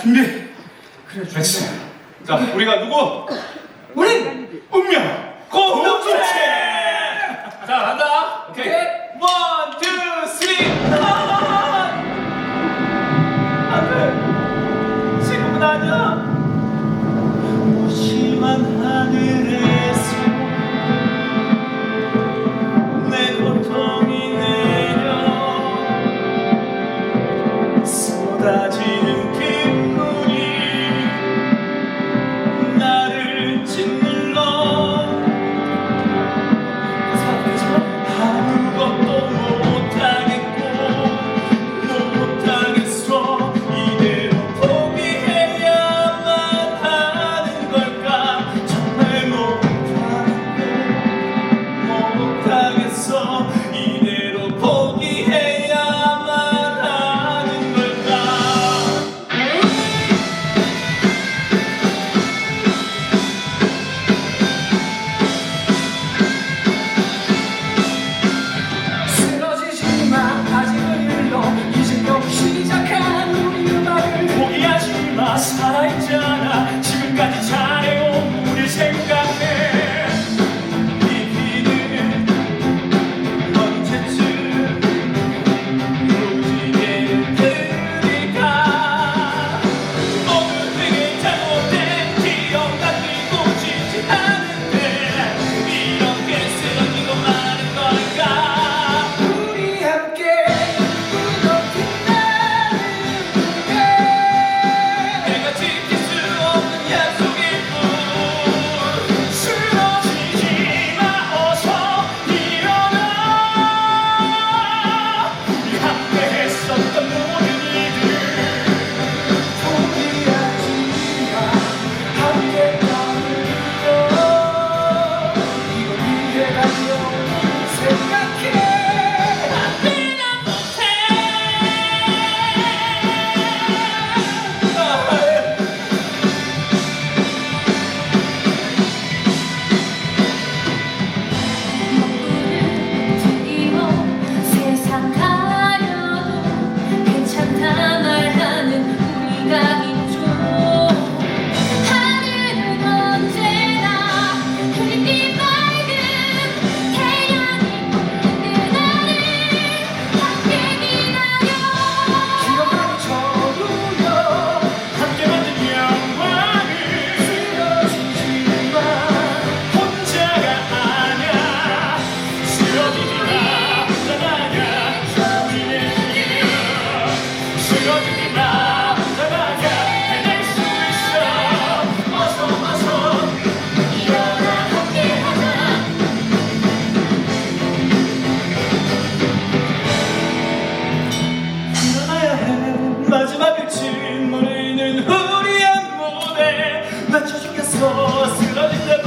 준비. 그래, 준비. 자, 우리가 누구? 우린 운명 공동체. 자, 간다. 오케이. 원, 투, 쓰리. 안돼. 지금은 아니야. 무심한 하늘에. 다지는 비. somebody 마지막을 짓무리는 우리의 무대. 나 쳐죽겠어 쓰러진다